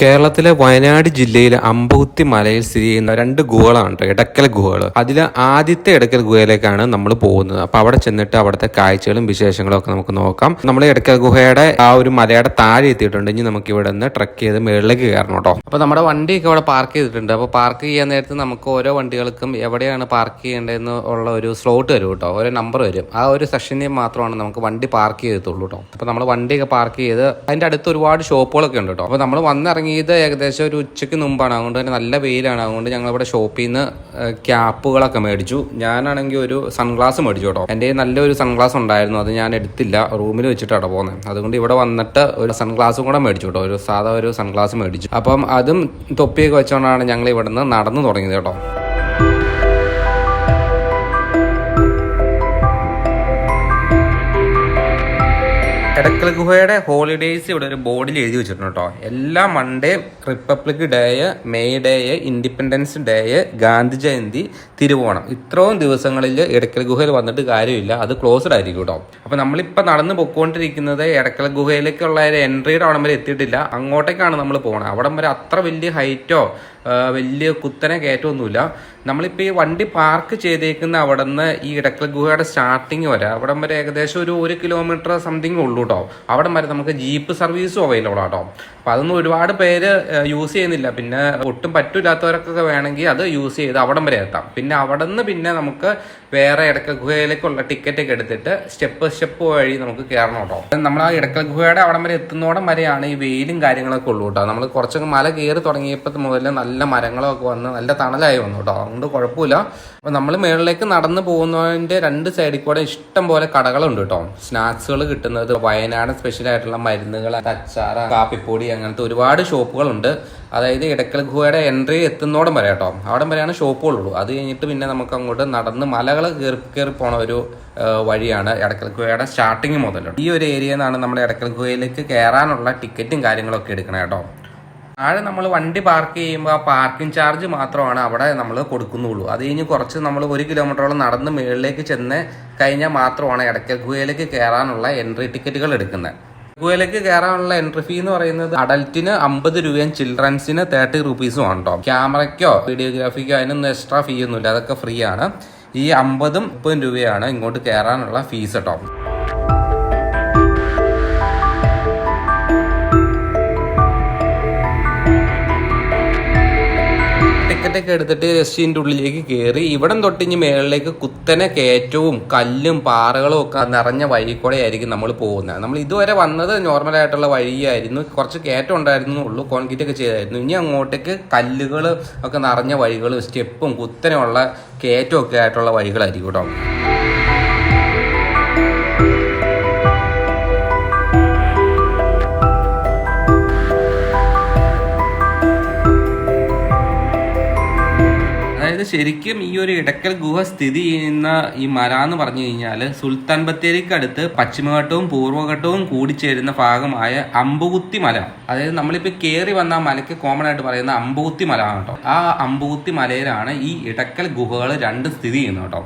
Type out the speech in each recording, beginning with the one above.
കേരളത്തിലെ വയനാട് ജില്ലയിലെ അമ്പകുത്തി മലയിൽ സ്ഥിതി ചെയ്യുന്ന രണ്ട് ഗുഹകളാണ് കേട്ടോ ഇടക്കൽ ഗുഹകൾ. അതിൽ ആദ്യത്തെ ഇടക്കൽ ഗുഹയിലേക്കാണ് നമ്മൾ പോകുന്നത്. അപ്പൊ അവിടെ ചെന്നിട്ട് അവിടുത്തെ കാഴ്ചകളും വിശേഷങ്ങളും ഒക്കെ നമുക്ക് നോക്കാം. നമ്മൾ ഇടക്കൽ ഗുഹയുടെ ആ ഒരു മലയുടെ താഴെ എത്തിയിട്ടുണ്ട്. ഇനി നമുക്ക് ഇവിടെ നിന്ന് ട്രക്ക് ചെയ്ത് മുകളിലേക്ക് കയറണം കേട്ടോ. അപ്പൊ നമ്മുടെ വണ്ടിയൊക്കെ അവിടെ പാർക്ക് ചെയ്തിട്ടുണ്ട്. അപ്പൊ പാർക്ക് ചെയ്യാൻ നേരത്ത് നമുക്ക് ഓരോ വണ്ടികൾക്കും എവിടെയാണ് പാർക്ക് ചെയ്യേണ്ടതെന്ന് ഉള്ള ഒരു സ്ലോട്ട് വരും കേട്ടോ. ഓരോ നമ്പർ വരും. ആ ഒരു സെഷനിൽ മാത്രമാണ് നമുക്ക് വണ്ടി പാർക്ക് ചെയ്തിട്ടുള്ളൂ കേട്ടോ. അപ്പൊ നമ്മൾ വണ്ടിയൊക്കെ പാർക്ക് ചെയ്ത് അതിന്റെ അടുത്ത് ഒരുപാട് ഷോപ്പുകളൊക്കെ ഉണ്ട് കേട്ടോ. അപ്പൊ നമ്മൾ വന്നിറങ്ങിയത് ഏകദേശം ഒരു ഉച്ചയ്ക്ക് മുമ്പാണ്. അതുകൊണ്ട് തന്നെ നല്ല വെയിലാണ്. അതുകൊണ്ട് ഞങ്ങൾ ഇവിടെ ഷോപ്പിൽ നിന്ന് ക്യാപ്പുകളൊക്കെ മേടിച്ചു. ഞാനാണെങ്കിൽ ഒരു സൺഗ്ലാസ് മേടിച്ചു കേട്ടോ. എന്റെ നല്ലൊരു സൺഗ്ലാസ് ഉണ്ടായിരുന്നു. അത് ഞാൻ എടുത്തില്ല. റൂമിൽ വെച്ചിട്ടാണ് പോകുന്നത്. അതുകൊണ്ട് ഇവിടെ വന്നിട്ട് ഒരു സൺഗ്ലാസും കൂടെ മേടിച്ചു കേട്ടോ. ഒരു സാധാ ഒരു സൺഗ്ലാസ് മേടിച്ചു. അപ്പം അതും തൊപ്പിയൊക്കെ വെച്ചുകൊണ്ടാണ് ഞങ്ങൾ ഇവിടെ നിന്ന് നടന്നു തുടങ്ങിയത് കേട്ടോ. എടക്കൽ ഗുഹയുടെ ഹോളിഡേയ്സ് ഇവിടെ ഒരു ബോർഡിൽ എഴുതി വെച്ചിട്ടുണ്ട് കേട്ടോ. എല്ലാ Monday Republic Day May Day Independence Day Gandhi Jayanti Thiruvonam. ഇത്രയും ദിവസങ്ങളിൽ എടക്കൽ ഗുഹയിൽ വന്നിട്ട് കാര്യമില്ല. അത് ക്ലോസ്ഡ് ആയിരിക്കും കേട്ടോ. അപ്പോൾ നമ്മളിപ്പോൾ നടന്ന് പോയിക്കൊണ്ടിരിക്കുന്നത് എടക്കൽ ഗുഹയിലേക്കുള്ള ഒരു എൻട്രിയുടെ അവിടം വരെ എത്തിയിട്ടില്ല. അങ്ങോട്ടേക്കാണ് നമ്മൾ പോകുന്നത് അവിടം വരെ അത്ര വലിയ ഹൈറ്റോ വലിയ കുത്തനെ കയറ്റമൊന്നുമില്ല. നമ്മളിപ്പോൾ ഈ വണ്ടി പാർക്ക് ചെയ്തേക്കുന്ന അവിടെ നിന്ന് ഈ ഇടക്കൽ ഗുഹയുടെ സ്റ്റാർട്ടിങ് വരെ അവിടം വരെ ഏകദേശം ഒരു ഒരു കിലോമീറ്റർ സംതിങ് ഉള്ളൂ കേട്ടോ അവിടം വരെ നമുക്ക് ജീപ്പ് സർവീസും അവൈലബിൾ ആട്ടോ. അപ്പം അതൊന്നും ഒരുപാട് പേര് യൂസ് ചെയ്യുന്നില്ല. പിന്നെ ഒട്ടും പറ്റില്ലാത്തവർക്കൊക്കെ വേണമെങ്കിൽ അത് യൂസ് ചെയ്ത് അവിടം വരെ എത്താം. പിന്നെ അവിടെ നിന്ന് പിന്നെ നമുക്ക് വേറെ ഇടക്കൽ ഗുഹയിലേക്കുള്ള ടിക്കറ്റ് ഒക്കെ എടുത്തിട്ട് സ്റ്റെപ്പ് സ്റ്റെപ്പ് വഴി നമുക്ക് കയറണം കേട്ടോ. നമ്മൾ ആ ഇടക്കൽ ഗുഹയുടെ അവിടം വരെ എത്തുന്നോടം വരെയാണ് ഈ വെയിലും കാര്യങ്ങളൊക്കെ ഉള്ളൂ കേട്ടോ. നമ്മൾ കുറച്ചൊക്കെ മല കയറി തുടങ്ങിയപ്പോൾ മുതൽ നല്ല മരങ്ങളൊക്കെ വന്ന് നല്ല തണലായി വന്നു കേട്ടോ. അതുകൊണ്ട് കുഴപ്പമില്ല. അപ്പൊ നമ്മൾ മേളിലേക്ക് നടന്നു പോകുന്നതിന്റെ രണ്ട് സൈഡിൽ കൂടെ ഇഷ്ടം പോലെ കടകളുണ്ട് കേട്ടോ. സ്നാക്സുകൾ കിട്ടുന്നത് വയനാട് സ്പെഷ്യൽ ആയിട്ടുള്ള മരുന്നുകൾ അച്ചാറ കാപ്പിപ്പൊടി അങ്ങനത്തെ ഒരുപാട് ഷോപ്പുകളുണ്ട്. അതായത് ഇടക്കൽ ഗുഹയുടെ എൻട്രി എത്തുന്നോടം വരെ കേട്ടോ. അവിടം വരെയാണ് ഷോപ്പുകളുള്ളൂ. അത് കഴിഞ്ഞിട്ട് പിന്നെ നമുക്ക് അങ്ങോട്ട് നടന്ന് മലകൾ കയറി കയറി പോണ ഒരു വഴിയാണ് ഇടക്കൽ ഗുഹയുടെ സ്റ്റാർട്ടിങ് മുതൽ ഈ ഒരു ഏരിയയിൽ നിന്നാണ് നമ്മുടെ ഇടക്കൽ ഗുഹയിലേക്ക് കയറാനുള്ള ടിക്കറ്റും കാര്യങ്ങളൊക്കെ എടുക്കണം കേട്ടോ. താഴെ നമ്മൾ വണ്ടി പാർക്ക് ചെയ്യുമ്പോൾ ആ പാർക്കിംഗ് ചാർജ് മാത്രമാണ് അവിടെ നമ്മൾ കൊടുക്കുന്നുള്ളൂ. അത് കഴിഞ്ഞ് കുറച്ച് നമ്മൾ ഒരു കിലോമീറ്ററോളം നടന്ന് മുകളിലേക്ക് ചെന്ന് കഴിഞ്ഞാൽ മാത്രമാണ് ഇടയ്ക്കൽ ഗുഹയിലേക്ക് കയറാനുള്ള എൻട്രി ടിക്കറ്റുകൾ എടുക്കുന്നത്. ഗുഹയിലേക്ക് കയറാനുള്ള എൻട്രി ഫീ എന്ന് പറയുന്നത് അഡൽറ്റിന് അമ്പത് രൂപയും ചിൽഡ്രൻസിന് തേർട്ടി റുപ്പീസും ഉണ്ടോ? ക്യാമറയ്ക്കോ വീഡിയോഗ്രാഫിക്കോ അതിനൊന്നും എക്സ്ട്രാ ഫീ ഒന്നുമില്ല. അതൊക്കെ ഫ്രീ ആണ്. ഈ അമ്പതും മുപ്പതും രൂപയാണ് ഇങ്ങോട്ട് കയറാനുള്ള ഫീസ് കേട്ടോ ടിക്കറ്റ് ഒക്കെ എടുത്തിട്ട് ജസ്റ്റ് ഉള്ളിലേക്ക് കയറി ഇവിടം തൊട്ടിഞ്ഞ് മേളിലേക്ക് കുത്തനെ കയറ്റവും കല്ലും പാറകളും ഒക്കെ നിറഞ്ഞ വഴി ആയിരിക്കും നമ്മൾ പോകുന്നത്. നമ്മൾ ഇതുവരെ വന്നത് നോർമൽ ആയിട്ടുള്ള വഴിയായിരുന്നു. കുറച്ച് കയറ്റം ഉണ്ടായിരുന്നു ഉള്ളൂ. കോൺക്രീറ്റ് ഒക്കെ ചെയ്തായിരുന്നു. ഇനി അങ്ങോട്ടേക്ക് കല്ലുകൾ ഒക്കെ നിറഞ്ഞ വഴികളും സ്റ്റെപ്പും കുത്തനെയുള്ള കയറ്റമൊക്കെ ആയിട്ടുള്ള വഴികളായിരിക്കും കേട്ടോ. ശരിക്കും ഈ ഒരു ഇടക്കൽ ഗുഹ സ്ഥിതി ചെയ്യുന്ന ഈ മല എന്ന് പറഞ്ഞു കഴിഞ്ഞാൽ സുൽത്താൻ ബത്തേരിക്കടുത്ത് പശ്ചിമഘട്ടവും പൂർവഘട്ടവും കൂടിച്ചേരുന്ന ഭാഗമായ അമ്പുകുത്തി മല. അതായത് നമ്മളിപ്പോൾ കയറി വന്ന മലയ്ക്ക് കോമൺ ആയിട്ട് പറയുന്ന അമ്പുകുത്തി മല കേട്ടോ. ആ അമ്പുകുത്തി മലയിലാണ് ഈ ഇടക്കൽ ഗുഹകൾ രണ്ട് സ്ഥിതി ചെയ്യുന്നത് കേട്ടോ.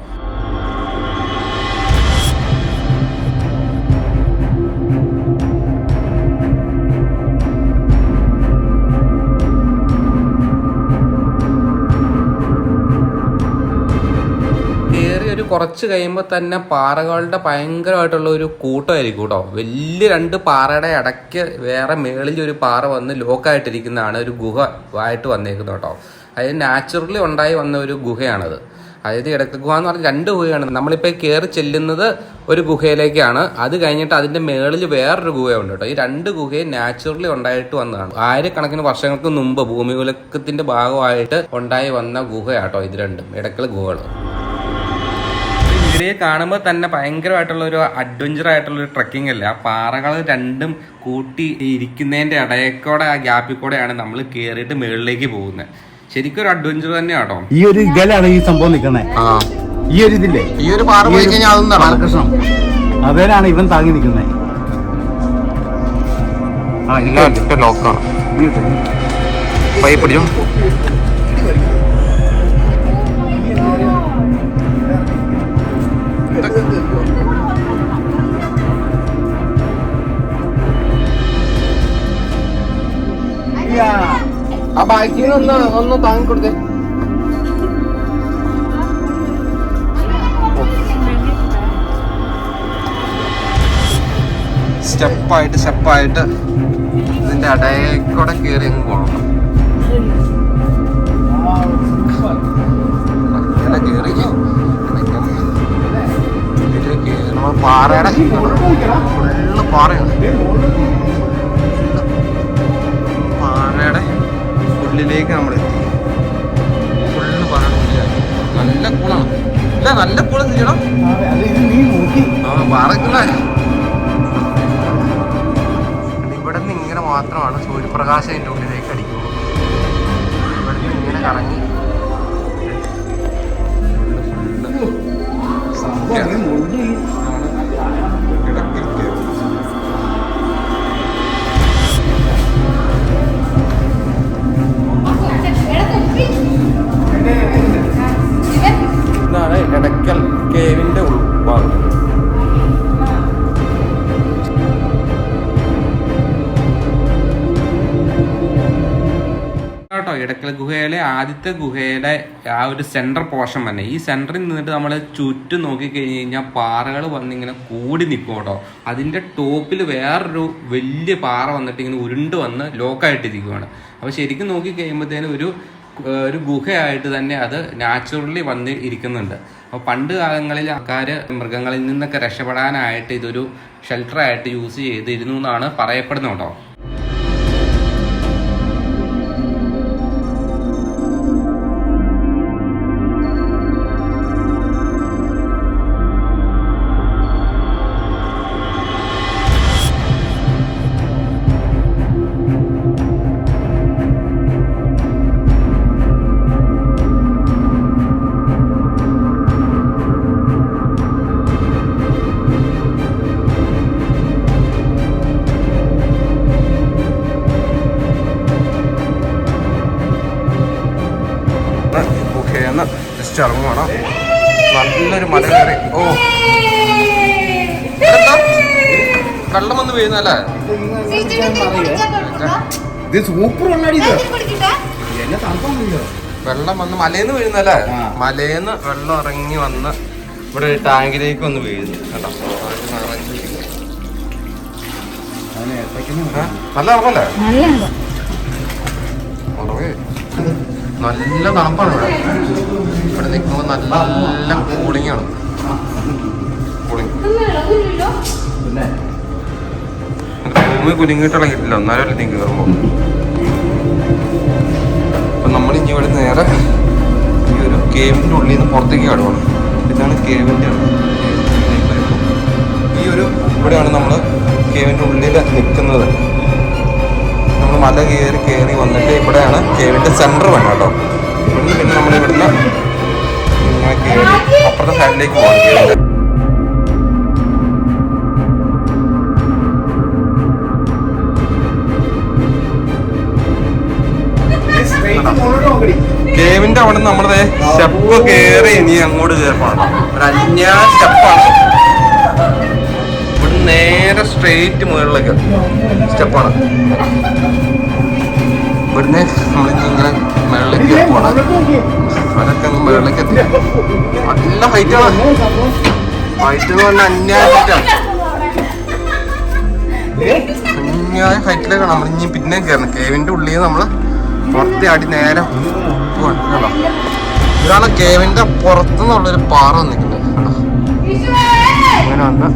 കുറച്ച് കഴിയുമ്പോൾ തന്നെ പാറകളുടെ ഭയങ്കരമായിട്ടുള്ള ഒരു കൂട്ടമായിരിക്കും കേട്ടോ. വലിയ രണ്ട് പാറയുടെ ഇടയ്ക്ക് വേറെ മേളിൽ ഒരു പാറ വന്ന് ലോക്കായിട്ടിരിക്കുന്നതാണ് ഒരു ഗുഹ ആയിട്ട് വന്നേക്കുന്നത് കേട്ടോ. അതായത് നാച്ചുറലി ഉണ്ടായി വന്ന ഒരു ഗുഹയാണത്. അതായത് ഇടയ്ക്ക് ഗുഹ എന്ന് പറഞ്ഞാൽ രണ്ട് ഗുഹയാണ്. നമ്മളിപ്പോൾ കയറി ചെല്ലുന്നത് ഒരു ഗുഹയിലേക്കാണ്. അത് കഴിഞ്ഞിട്ട് അതിന്റെ മേളിൽ വേറൊരു ഗുഹയുണ്ട് കേട്ടോ. ഈ രണ്ട് ഗുഹയും നാച്ചുറലി ഉണ്ടായിട്ട് വന്നതാണ്. ആയിരക്കണക്കിന് വർഷങ്ങൾക്ക് മുമ്പ് ഭൂമികുലക്കത്തിന്റെ ഭാഗമായിട്ട് ഉണ്ടായി വന്ന ഗുഹയാട്ടോ ഇത് രണ്ടും. ഇടക്കൽ ഗുഹകൾ ഇതിനെ കാണുമ്പോൾ തന്നെ ഭയങ്കരമായിട്ടുള്ള ഒരു അഡ്വഞ്ചർ ആയിട്ടുള്ള ഒരു ട്രക്കിംഗ് അല്ല? പാറകൾ രണ്ടും കൂട്ടി ഇരിക്കുന്നതിന്റെ ഇടയക്കൂടെ ആ ഗ്യാപ്പിൽ കൂടെയാണ് നമ്മൾ കയറിയിട്ട് മുകളിലേക്ക് പോകുന്നത് ശരിക്കും ഒരു അഡ്വഞ്ചർ തന്നെയാണോ ഈ ഒരു ഇതിലാണ് ഈ സംഭവം നിൽക്കുന്നത് ഈ ഒരു ഇതില്ലേ? ഈ ഒരു പാറ പോയി കഴിഞ്ഞാൽ അതൊന്നും നടക്കും ബാലകൃഷ്ണൻ അതേലാണ് ഇവൻ താങ്ങി നിൽക്കുന്നത് ആ ഇല്ല ലോക്കാണ് പൈ പിടിച്ചു? ബാക്കിൽ നിന്ന് ഒന്ന് ഒന്ന് താങ്ങി കൊടുത്തേ. സ്റ്റെപ്പായിട്ട് സ്റ്റെപ്പായിട്ട് ഇതിന്റെ അടയക്കൂടെ കയറി അങ്ങ് പോകണം അങ്ങനെ കയറി കേറി നമ്മൾ പാറയുടെ ഫുള്ള് പാറയാണ്. ഉള്ളിലേക്ക് നമ്മൾ എത്തി ഫുള്ള് ഉള്ളിലായി നല്ല കൂളാണ്. ഇല്ല നല്ല കൂളം ചെയ്യണം ആ പാറക്കുള്ള ഇവിടെ നിന്ന് ഇങ്ങനെ മാത്രമാണ് സൂര്യപ്രകാശം അതിന്റെ ഉള്ളിലേക്ക് അടിക്കുള്ളൂ. ഇവിടെ നിന്ന് ഇങ്ങനെ കറങ്ങി ഇടക്കൽ ഗുഹയിലെ ആദ്യത്തെ ഗുഹയുടെ ആ ഒരു സെൻട്രൽ പോർഷൻ തന്നെ ഈ സെന്ററിൽ നിന്നിട്ട് നമ്മൾ ചുറ്റും നോക്കിക്കഴിഞ്ഞ് കഴിഞ്ഞാൽ പാറകൾ വന്നിങ്ങനെ കൂടി നിൽക്കും കേട്ടോ അതിന്റെ ടോപ്പിൽ വേറൊരു വലിയ പാറ വന്നിട്ട് ഇങ്ങനെ ഉരുണ്ട് വന്ന് ലോക്കായിട്ടിരിക്കുവാണ് അപ്പോൾ ശരിക്കും നോക്കി കഴിയുമ്പോഴത്തേനും ഒരു ഒരു ഗുഹയായിട്ട് തന്നെ അത് നാച്ചുറലി വന്ന് ഇരിക്കുന്നുണ്ട്. അപ്പോൾ പണ്ട് കാലങ്ങളിൽ ആൾക്കാർ മൃഗങ്ങളിൽ നിന്നൊക്കെ രക്ഷപ്പെടാനായിട്ട് ഇതൊരു ഷെൽട്ടറായിട്ട് യൂസ് ചെയ്തിരുന്നു എന്നാണ് പറയപ്പെടുന്നത് കേട്ടോ. ജസ്റ്റ് ഇറങ്ങുവാണ് നല്ലൊരു മല കയറി. ഓ. കള്ളം വെള്ളം വന്ന് വീഴുന്നല്ലേ ഇത് സൂപ്പർ ഉള്ളടി ഇത്. എന്നെ തണുപ്പൊന്നുമില്ല വെള്ളം വന്ന് മലയിന്ന് വീഴുന്നല്ലേ. മലയിന്ന് വെള്ളം ഇറങ്ങി വന്ന് ഇവിടെ ഒരു ടാങ്കിലേക്ക് വന്ന് വീഴുന്നു കേട്ടോ? നല്ല ഇറങ്ങല്ലേ ഉറവേ നല്ല തണുപ്പാണ് ഇവിടെ. ഇവിടെ നിൽക്കുമ്പോൾ നല്ല കൂളിംഗ് ആണ്. കൂളിംഗ് പിന്നെ? ഭൂമി കുലുങ്ങിയിട്ട് ഇളകിയിട്ടില്ല. എന്നാലും നീ കയറുമ്പോ. അപ്പൊ നമ്മൾ ഇനി ഇവിടെ നേരെ ഈ ഒരു കേവിന്റെ ഉള്ളിൽ നിന്ന് പുറത്തേക്ക് കാണുവാണ് ഇതാണ് കേവിന്റെ ഈ ഒരു ഇവിടെയാണ് നമ്മൾ കേവിന്റെ ഉള്ളിൽ നിൽക്കുന്നത് മല കയറി കയറി വന്നിട്ട് ഇവിടെയാണ് കേവിന്റെ സെന്റർ വേണം കേട്ടോ. ഇവിടുന്ന് പിന്നെ നമ്മൾ ഇവിടുന്ന് ഇങ്ങനെ കയറി അപ്പുറത്തെ സൈഡിലേക്ക് പോകണം. നോക്കടി കേവിന്റെ അവിടെ നമ്മളെ സ്റ്റെപ്പ് കയറി ഇനി അങ്ങോട്ട് കയറണം ഒരു അന്യാ സ്റ്റെപ്പാണ് നേരെ സ്ട്രെയിറ്റ് മുകളിലേക്ക്. സ്റ്റെപ്പാണ് ഇവിടുന്ന് നമ്മളിങ്ങനെ ഇങ്ങനെ മുകളിലേക്ക് പോകണം അതൊക്കെ മുകളിലേക്ക് എത്തി. നല്ല ഹൈറ്റാണ് ഹൈറ്റ് എന്ന് പറഞ്ഞാൽ അന്യായ ഹൈറ്റാണ് അന്യായ ഹൈറ്റിലേക്കാണ് നമ്മൾ ഇനി പിന്നെ കയറണം കേവിന്റെ ഉള്ളിൽ നമ്മൾ പുറത്തെ അടി നേരെ പോവാണ് കേട്ടോ. ഇതാണ് കേവിന്റെ പുറത്തുനിന്നുള്ളൊരു പാറ നിൽക്കുന്നത് കേട്ടോ അങ്ങനെ വന്ന്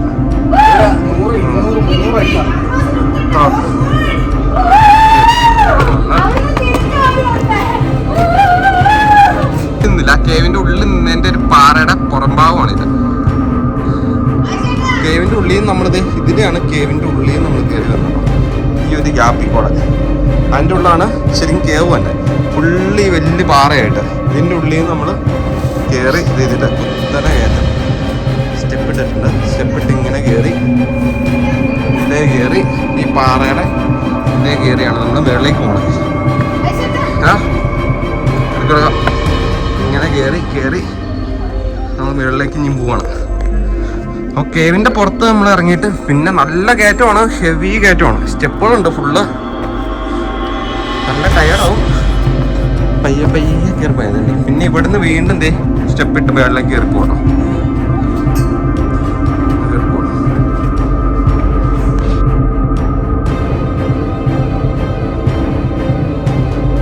നൂറ് ഇരുന്നൂറ് മുന്നൂറ് ആ. നിന്നില്ല കേവിന്റെ ഉള്ളിൽ നിന്നതിന്റെ ഒരു പാറയുടെ പുറംഭാഗമാണ് ഇത്. കേവിന്റെ ഉള്ളിൽ നിന്ന് നമ്മളിത് ഇതിലെയാണ് കേവിന്റെ ഉള്ളിൽ നമ്മൾ കയറി വരുന്നത് ഈ ഒരു ഗ്യാപ്പിൽ കൂടെ. അതിന്റെ ഉള്ളാണ് ശരിക്കും കേവ് തന്നെ പുള്ളി വലിയ പാറയായിട്ട് ഇതിന്റെ ഉള്ളിൽ നമ്മൾ കയറി ഇത് ഇതിന്റെ കുത്തനെ കയറ്റം സ്റ്റെപ്പ് ഇട്ടിട്ടുണ്ട് സ്റ്റെപ്പ് ഇട്ട് ഇങ്ങനെ കയറി ഇതേ കയറി ഈ പാറയുടെ ഇതേ കയറിയാണ് നമ്മൾ മുകളിലേക്ക് പോകുന്നത് ആ. ഇങ്ങനെ കയറി കയറി നമ്മൾ മുകളിലേക്ക് ഇനിയും പോവാണ്. അപ്പോൾ കേവിന്റെ പുറത്ത് നമ്മൾ ഇറങ്ങിയിട്ട് പിന്നെ നല്ല കയറ്റമാണ് ഹെവി കയറ്റമാണ്. സ്റ്റെപ്പുകളുണ്ട് ഫുള്ള് നല്ല ടയർഡാവും പയ്യെ പയ്യെ കയറി പോയതല്ലേ പിന്നെ ഇവിടുന്ന് വീണ്ടും ദേ സ്റ്റെപ്പ് ഇട്ട് മേളിലേക്ക് കയറി പോകണം